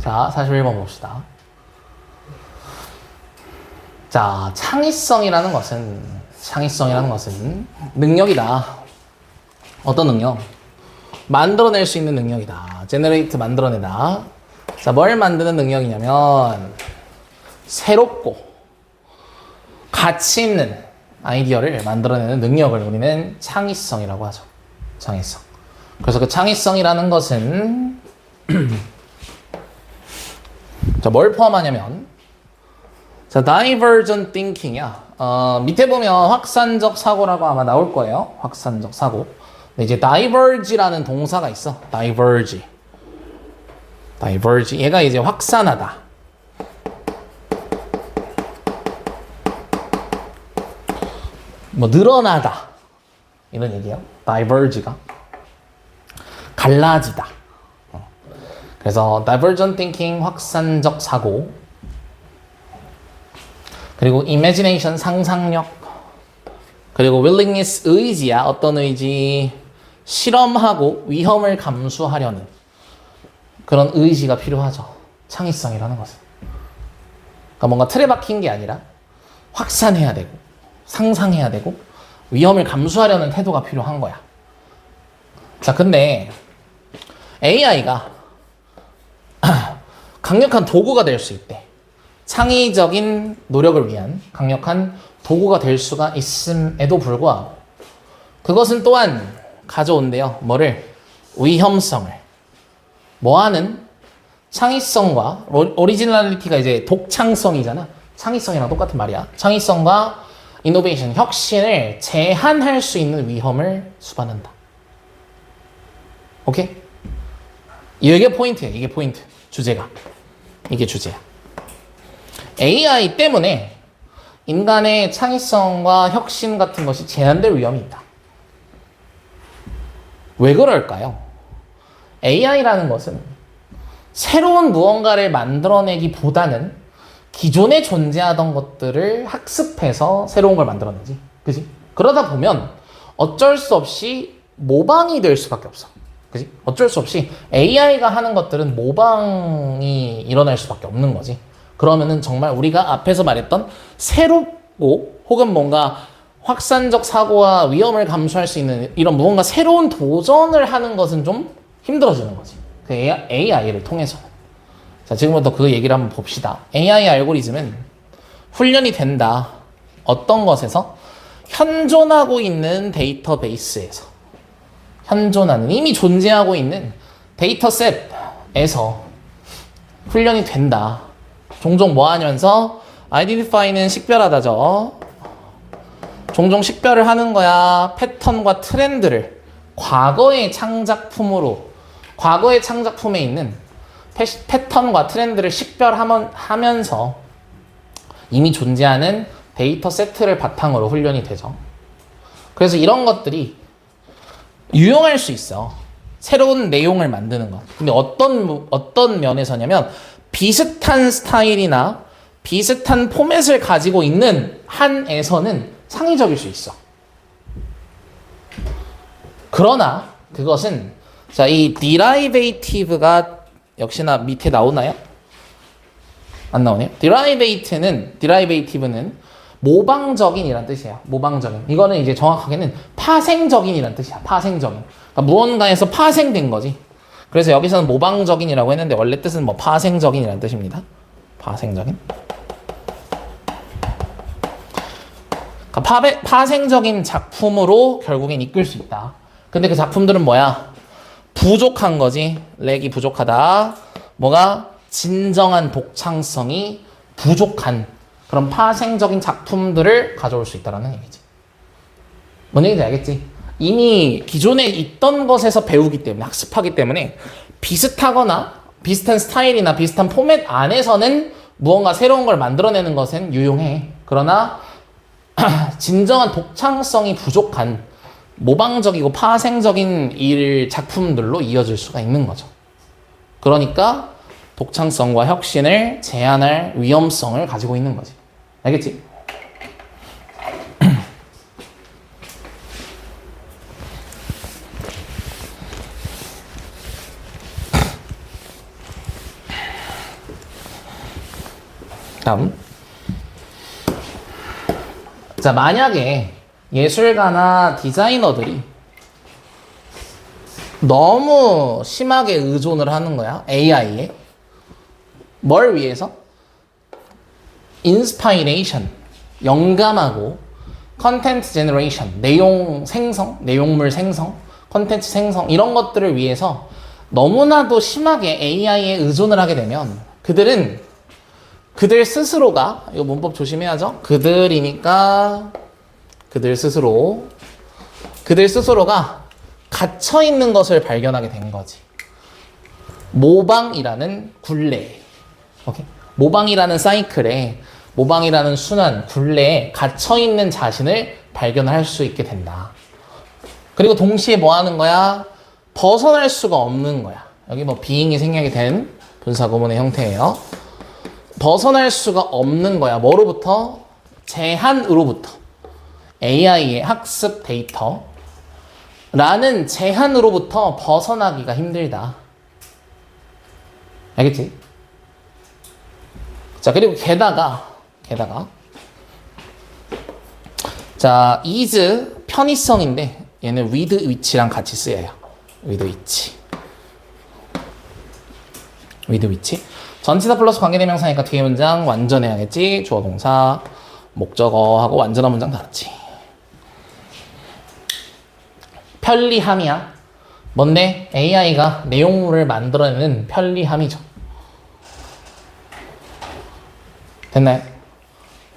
자, 41번 봅시다. 자, 창의성이라는 것은, 창의성이라는 것은 능력이다. 어떤 능력? 만들어낼 수 있는 능력이다. 제너레이트 만들어내다. 자, 뭘 만드는 능력이냐면, 새롭고, 가치 있는 아이디어를 만들어내는 능력을 우리는 창의성이라고 하죠. 창의성. 그래서 그 창의성이라는 것은, 자, 뭘 포함하냐면, 자, divergent thinking이야. 어, 밑에 보면 확산적 사고라고 아마 나올 거예요. 확산적 사고. 근데 이제 diverge라는 동사가 있어. diverge. diverge. 얘가 이제 확산하다. 뭐 늘어나다. 이런 얘기예요. diverge가. 갈라지다. 어. 그래서 divergent thinking 확산적 사고. 그리고 imagination 상상력. 그리고 willingness 의지야. 어떤 의지? 실험하고 위험을 감수하려는 그런 의지가 필요하죠. 창의성이라는 것은. 그러니까 뭔가 틀에 박힌 게 아니라 확산해야 되고 상상해야 되고 위험을 감수하려는 태도가 필요한 거야. 자 근데 AI가 강력한 도구가 될 수 있대 창의적인 노력을 위한 강력한 도구가 될 수가 있음에도 불구하고 그것은 또한 가져온대요. 뭐를? 위험성을. 뭐하는? 창의성과 오리지널리티가 이제 독창성이잖아. 창의성이랑 똑같은 말이야. 창의성과 이노베이션, 혁신을 제한할 수 있는 위험을 수반한다. 오케이? 이게 포인트야. 이게 포인트. 주제가. 이게 주제야. AI 때문에 인간의 창의성과 혁신 같은 것이 제한될 위험이 있다. 왜 그럴까요? AI라는 것은 새로운 무언가를 만들어내기보다는 기존에 존재하던 것들을 학습해서 새로운 걸 만들어내지. 그지? 그러다 보면 어쩔 수 없이 모방이 될 수밖에 없어. 그지? 어쩔 수 없이 AI가 하는 것들은 모방이 일어날 수밖에 없는 거지. 그러면은 정말 우리가 앞에서 말했던 새롭고 혹은 뭔가 확산적 사고와 위험을 감수할 수 있는 이런 무언가 새로운 도전을 하는 것은 좀 힘들어지는 거지. 그 AI를 통해서. 자, 지금부터 그 얘기를 한번 봅시다. AI 알고리즘은 훈련이 된다. 어떤 것에서? 현존하고 있는 데이터베이스에서. 현존하는, 이미 존재하고 있는 데이터셋에서 훈련이 된다. 종종 뭐 하면서 identify는 식별하다죠. 종종 식별을 하는 거야. 패턴과 트렌드를 과거의 창작품으로 과거의 창작품에 있는 패, 패턴과 트렌드를 식별하면서 이미 존재하는 데이터 세트를 바탕으로 훈련이 되죠. 그래서 이런 것들이 유용할 수 있어. 새로운 내용을 만드는 것. 근데 어떤 어떤 면에서냐면 비슷한 스타일이나 비슷한 포맷을 가지고 있는 한에서는 창의적일 수 있어. 그러나 그것은 자, 이 derivative가 역시나 밑에 나오나요? 안 나오네요. derivative는 derivative는 모방적인이란 뜻이에요. 모방적인. 이거는 이제 정확하게는 파생적인이란 뜻이야. 파생적인. 그러니까 무언가에서 파생된 거지. 그래서 여기서는 모방적인이라고 했는데 원래 뜻은 뭐 파생적인이라는 뜻입니다. 파생적인. 그러니까 파배, 파생적인 작품으로 결국엔 이끌 수 있다. 근데 그 작품들은 뭐야? 부족한 거지. 렉이 부족하다. 뭐가? 진정한 독창성이 부족한 그런 파생적인 작품들을 가져올 수 있다라는 얘기지. 뭔 얘기인지 알겠지? 이미 기존에 있던 것에서 배우기 때문에 학습하기 때문에 비슷하거나 비슷한 스타일이나 비슷한 포맷 안에서는 무언가 새로운 걸 만들어내는 것은 유용해. 그러나 진정한 독창성이 부족한 모방적이고 파생적인 일 작품들로 이어질 수가 있는 거죠. 그러니까 독창성과 혁신을 제한할 위험성을 가지고 있는 거지. 알겠지? 다음. 자, 만약에 예술가나 디자이너들이 너무 심하게 의존을 하는 거야. AI에. 뭘 위해서? 인스파이레이션. 영감하고 컨텐츠 제너레이션. 내용 생성, 내용물 생성, 컨텐츠 생성 이런 것들을 위해서 너무나도 심하게 AI에 의존을 하게 되면 그들은 그들 스스로가 이거 문법 조심해야죠. 그들이니까 그들 스스로 그들 스스로가 갇혀 있는 것을 발견하게 된 거지. 모방이라는 굴레. 오케이. 모방이라는 사이클에 모방이라는 순환, 굴레에 갇혀 있는 자신을 발견할 수 있게 된다. 그리고 동시에 뭐 하는 거야? 벗어날 수가 없는 거야. 여기 뭐 비잉이 생략이 된 분사 구문의 형태예요. 벗어날 수가 없는 거야. 뭐로부터? 제한으로부터. AI의 학습 데이터. 라는 제한으로부터 벗어나기가 힘들다. 알겠지? 자, 그리고 게다가, 게다가. 자, is 편의성인데, 얘는 with which랑 같이 쓰여요. with which. with which. 전치사 플러스 관계대명사니까 뒤에 문장 완전해야겠지. 주어 동사, 목적어하고 완전한 문장 닿지. 편리함이야. 뭔데? AI가 내용물을 만들어내는 편리함이죠. 됐나요?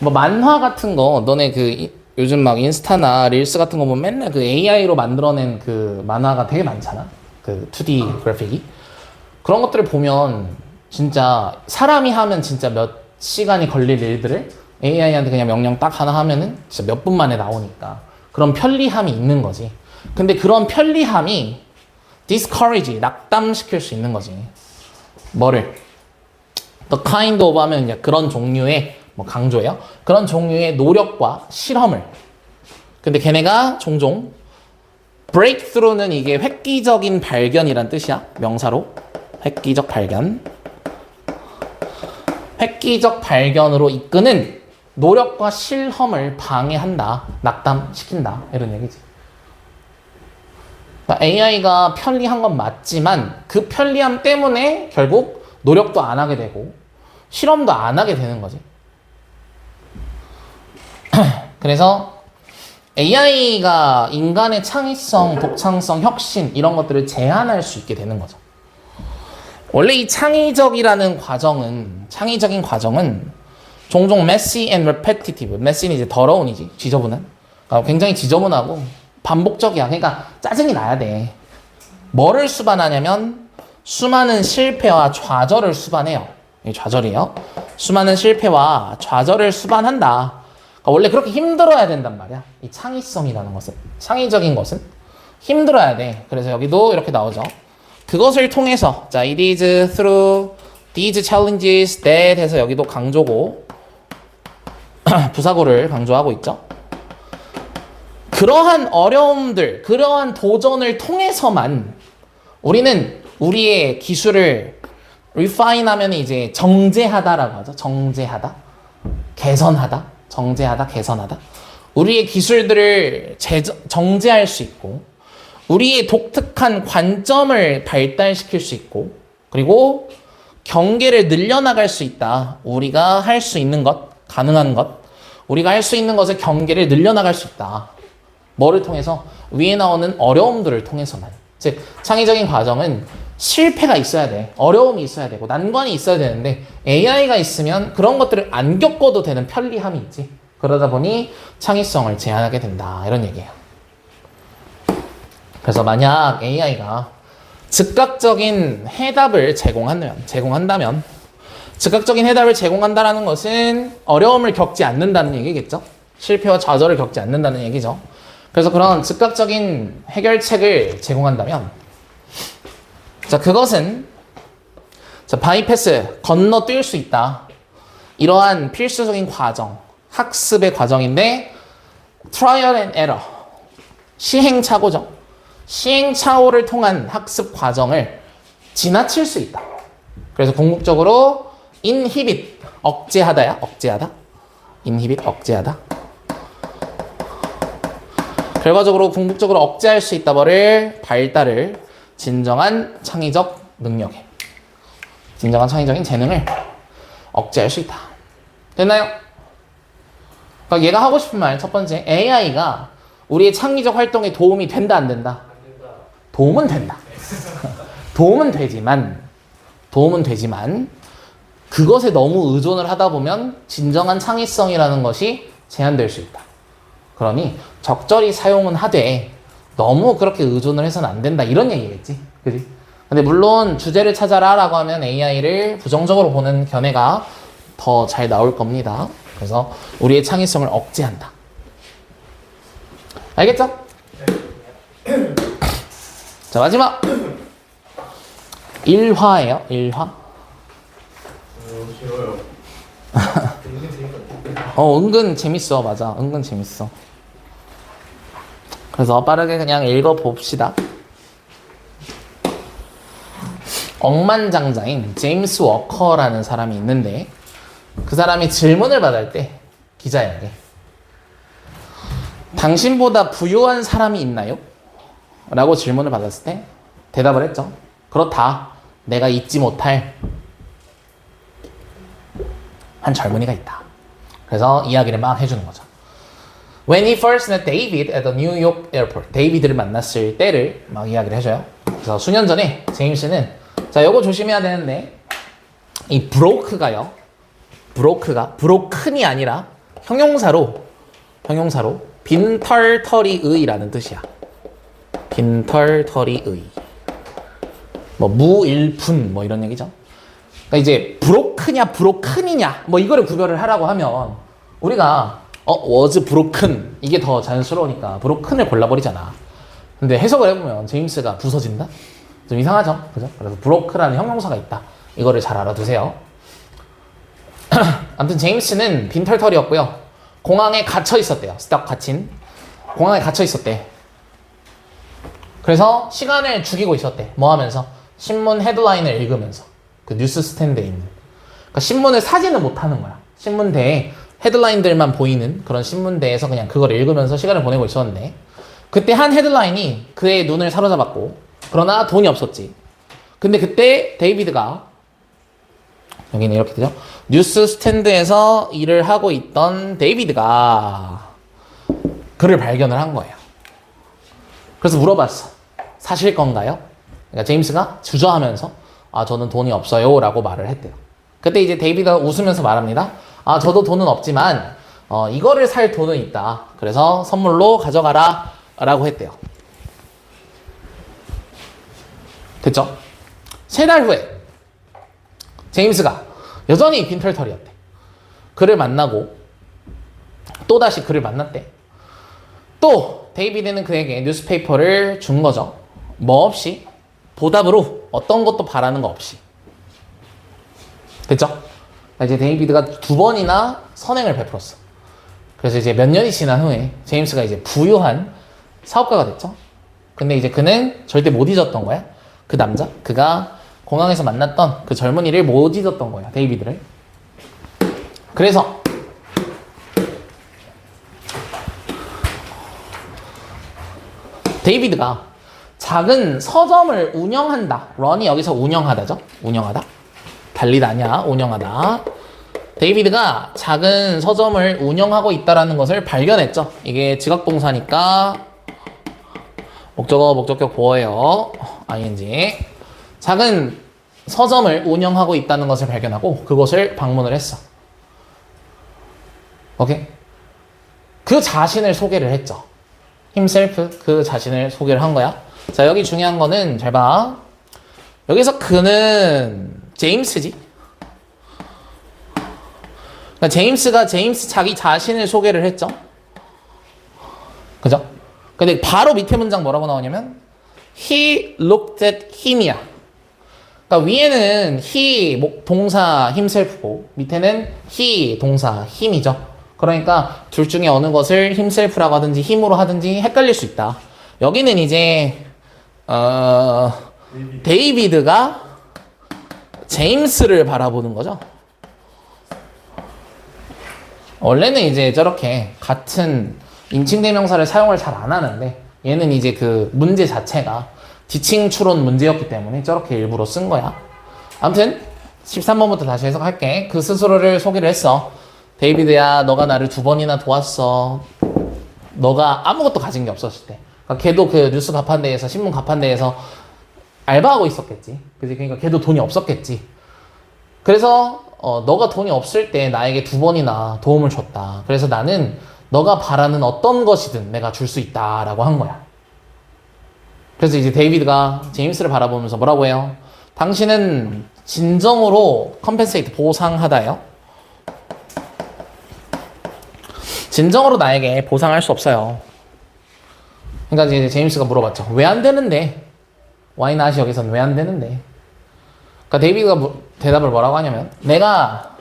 뭐 만화 같은 거 너네 그 이- 요즘 막 인스타나 릴스 같은 거 보면 맨날 그 AI로 만들어낸 그 만화가 되게 많잖아. 그 2D 그래픽이. 그런 것들을 보면 진짜 사람이 하면 진짜 몇 시간이 걸릴 일들을 AI한테 그냥 명령 딱 하나 하면은 진짜 몇 분 만에 나오니까 그런 편리함이 있는 거지. 근데 그런 편리함이 discourage, 낙담시킬 수 있는 거지. 뭐를? The kind of 하면 이제 그런 종류의 뭐 강조예요. 그런 종류의 노력과 실험을. 근데 걔네가 종종 breakthrough는 이게 획기적인 발견이란 뜻이야. 명사로. 획기적 발견. 획기적 발견으로 이끄는 노력과 실험을 방해한다. 낙담시킨다. 이런 얘기지. AI가 편리한 건 맞지만 그 편리함 때문에 결국 노력도 안 하게 되고 실험도 안 하게 되는 거지. 그래서 AI가 인간의 창의성, 독창성, 혁신 이런 것들을 제한할 수 있게 되는 거죠. 원래 이 창의적이라는 과정은 창의적인 과정은 종종 messy and repetitive. messy는 이제 더러운이지 지저분한. 그러니까 굉장히 지저분하고 반복적이야. 그러니까 짜증이 나야 돼. 뭐를 수반하냐면 수많은 실패와 좌절을 수반해요. 이 좌절이에요. 수많은 실패와 좌절을 수반한다. 그러니까 원래 그렇게 힘들어야 된단 말이야. 이 창의성이라는 것은 창의적인 것은 힘들어야 돼. 그래서 여기도 이렇게 나오죠. 그것을 통해서 자, it is through these challenges that 해서 여기도 강조고 부사구를 강조하고 있죠. 그러한 어려움들, 그러한 도전을 통해서만 우리는 우리의 기술을 refine 하면 이제 정제하다라고 하죠. 정제하다. 개선하다. 정제하다. 개선하다. 우리의 기술들을 제저, 정제할 수 있고, 우리의 독특한 관점을 발달시킬 수 있고, 그리고 경계를 늘려나갈 수 있다. 우리가 할 수 있는 것, 가능한 것, 우리가 할 수 있는 것의 경계를 늘려나갈 수 있다. 뭐를 통해서? 위에 나오는 어려움들을 통해서만. 즉, 창의적인 과정은 실패가 있어야 돼. 어려움이 있어야 되고, 난관이 있어야 되는데, AI가 있으면 그런 것들을 안 겪어도 되는 편리함이 있지. 그러다 보니 창의성을 제한하게 된다. 이런 얘기예요. 그래서 만약 AI가 즉각적인 해답을 제공한다면, 제공한다면, 즉각적인 해답을 제공한다라는 것은 어려움을 겪지 않는다는 얘기겠죠? 실패와 좌절을 겪지 않는다는 얘기죠. 그래서 그런 즉각적인 해결책을 제공한다면, 자, 그것은, 자, 바이패스, 건너뛸 수 있다. 이러한 필수적인 과정, 학습의 과정인데, 트라이얼 앤 에러, 시행착오죠. 시행착오를 통한 학습 과정을 지나칠 수 있다. 그래서 궁극적으로 inhibit, 억제하다야. 억제하다. 인히빗 억제하다. 결과적으로 궁극적으로 억제할 수 있다 버릴 발달을 진정한 창의적 능력에 진정한 창의적인 재능을 억제할 수 있다. 됐나요? 그러니까 얘가 하고 싶은 말 첫 번째 AI가 우리의 창의적 활동에 도움이 된다 안 된다? 도움은 된다. 도움은 되지만 도움은 되지만 그것에 너무 의존을 하다 보면 진정한 창의성이라는 것이 제한될 수 있다. 그러니 적절히 사용은 하되 너무 그렇게 의존을 해서는 안 된다 이런 얘기겠지. 그지? 근데 물론 주제를 찾아라 라고 하면 AI를 부정적으로 보는 견해가 더 잘 나올 겁니다. 그래서 우리의 창의성을 억제한다. 알겠죠? 자 마지막 1화예요. 1화. 너무 싫어요. 은근 재밌거든요. 어, 은근 재밌어. 맞아. 은근 재밌어. 그래서 빠르게 그냥 읽어봅시다. 억만장자인 제임스 워커라는 사람이 있는데 그 사람이 질문을 받을 때 기자에게 당신보다 부유한 사람이 있나요? 라고 질문을 받았을 때 대답을 했죠. 그렇다. 내가 잊지 못할 한 젊은이가 있다. 그래서 이야기를 막 해주는 거죠. When he first met David at the New York airport. 데이비드를 만났을 때를 막 이야기를 해줘요. 그래서 수년 전에 제임스는 자, 요거 조심해야 되는데 이 브로크가요. 브로크가 브로큰이 아니라 형용사로 형용사로 빈털터리의라는 뜻이야. 빈털터리의. 뭐 무일푼 뭐 이런 얘기죠. 그러니까 이제 브로크냐 브로큰이냐 뭐 이거를 구별을 하라고 하면 우리가 어 was broken 이게 더 자연스러우니까 브로큰을 골라버리잖아. 근데 해석을 해보면 제임스가 부서진다? 좀 이상하죠, 그죠? 그래서 브로크라는 형용사가 있다. 이거를 잘 알아두세요. 아무튼 제임스는 빈털털이었고요. 공항에 갇혀 있었대요. 스탁 갇힌 공항에 갇혀 있었대. 그래서 시간을 죽이고 있었대. 뭐 하면서 신문 헤드라인을 읽으면서 그 뉴스 스탠드에 있는. 그러니까 신문을 사지는 못하는 거야. 신문대에 헤드라인들만 보이는 그런 신문대에서 그냥 그걸 읽으면서 시간을 보내고 있었는데 그때 한 헤드라인이 그의 눈을 사로잡았고 그러나 돈이 없었지. 근데 그때 데이비드가 여기는 이렇게 되죠. 뉴스 스탠드에서 일을 하고 있던 데이비드가 그를 발견을 한 거예요. 그래서 물어봤어. 사실 건가요? 그러니까 제임스가 주저하면서 아 저는 돈이 없어요라고 말을 했대요. 그때 이제 데이비드가 웃으면서 말합니다. 아 저도 돈은 없지만 어, 이거를 살 돈은 있다. 그래서 선물로 가져가라 라고 했대요. 됐죠? 세 달 후에 제임스가 여전히 빈털털이었대. 그를 만나고 또다시 그를 만났대. 또 데이비드는 그에게 뉴스페이퍼를 준 거죠. 뭐 없이 보답으로 어떤 것도 바라는 거 없이. 됐죠? 이제 데이비드가 두 번이나 선행을 베풀었어. 그래서 이제 몇 년이 지난 후에 제임스가 이제 부유한 사업가가 됐죠. 근데 이제 그는 절대 못 잊었던 거야. 그 남자, 그가 공항에서 만났던 그 젊은이를 못 잊었던 거야. 데이비드를. 그래서 데이비드가 작은 서점을 운영한다. 런이 여기서 운영하다죠. 운영하다. 달리다 아니야. 운영하다. 데이비드가 작은 서점을 운영하고 있다라는 것을 발견했죠. 이게 지각동사니까 목적어, 목적격 보어예요. ing. 작은 서점을 운영하고 있다는 것을 발견하고 그곳을 방문을 했어. 오케이? 그 자신을 소개를 했죠. himself 그 자신을 소개를 한 거야. 자, 여기 중요한 거는 잘 봐. 여기서 그는 제임스지. 그러니까 제임스가 제임스 자기 자신을 소개를 했죠. 그죠? 근데 바로 밑에 문장 뭐라고 나오냐면 he looked at him이야. 그러니까 위에는 he 목 동사 himself고 밑에는 he 동사 him이죠. 그러니까 둘 중에 어느 것을 himself라고 하든지 힘으로 하든지 헷갈릴 수 있다. 여기는 이제 어, 데이비드가 제임스를 바라보는 거죠. 원래는 이제 저렇게 같은 인칭 대명사를 사용을 잘 안 하는데 얘는 이제 그 문제 자체가 지칭 추론 문제였기 때문에 저렇게 일부러 쓴 거야. 아무튼 13번부터 다시 해석할게. 그 스스로를 소개를 했어. 데이비드야, 너가 나를 두 번이나 도왔어. 너가 아무것도 가진 게 없었을 때. 그러니까 걔도 그 뉴스 가판대에서 신문 가판대에서 알바하고 있었겠지. 그지? 그러니까 걔도 돈이 없었겠지. 그래서 어, 너가 돈이 없을 때 나에게 두 번이나 도움을 줬다. 그래서 나는 너가 바라는 어떤 것이든 내가 줄 수 있다라고 한 거야. 그래서 이제 데이비드가 제임스를 바라보면서 뭐라고 해요? 당신은 진정으로 컴펜세이트 보상하다요. 진정으로 나에게 보상할 수 없어요. 그러니까 이제 제임스가 물어봤죠. 왜 안 되는데? 와이낫이 여기서는 왜 안 되는데? 그러니까 데이비드가 뭐- 대답을 뭐라고 하냐면 내가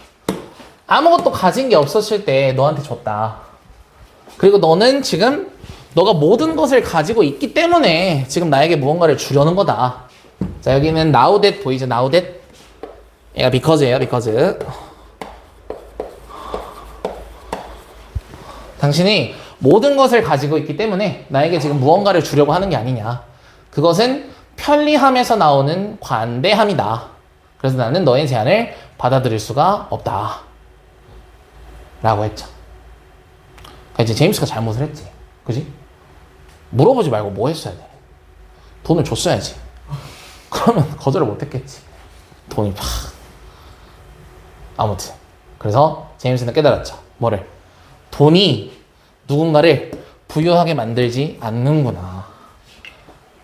아무것도 가진 게 없었을 때 너한테 줬다. 그리고 너는 지금 너가 모든 것을 가지고 있기 때문에 지금 나에게 무언가를 주려는 거다. 자 여기는 now that 보이죠? now that 얘가 because예요. because 당신이 모든 것을 가지고 있기 때문에 나에게 지금 무언가를 주려고 하는 게 아니냐. 그것은 편리함에서 나오는 관대함이다. 그래서 나는 너의 제안을 받아들일 수가 없다. 라고 했죠. 그러니까 이제 제임스가 잘못을 했지. 그지? 물어보지 말고 뭐 했어야 돼? 돈을 줬어야지. 그러면 거절을 못 했겠지. 돈이 팍. 아무튼. 그래서 제임스는 깨달았죠. 뭐를? 돈이 누군가를 부유하게 만들지 않는구나.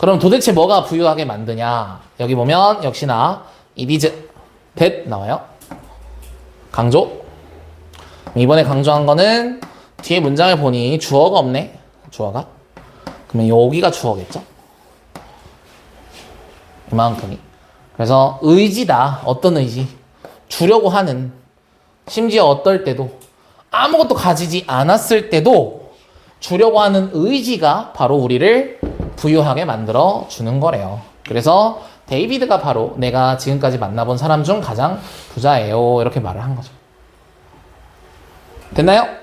그럼 도대체 뭐가 부유하게 만드냐? 여기 보면 역시나 it is that 나와요. 강조. 이번에 강조한 거는 뒤에 문장을 보니 주어가 없네. 주어가. 그러면 여기가 주어겠죠? 이만큼이. 그래서 의지다. 어떤 의지? 주려고 하는. 심지어 어떨 때도 아무것도 가지지 않았을 때도 주려고 하는 의지가 바로 우리를 부유하게 만들어 주는 거래요. 그래서 데이비드가 바로 내가 지금까지 만나본 사람 중 가장 부자예요. 이렇게 말을 한 거죠. 됐나요?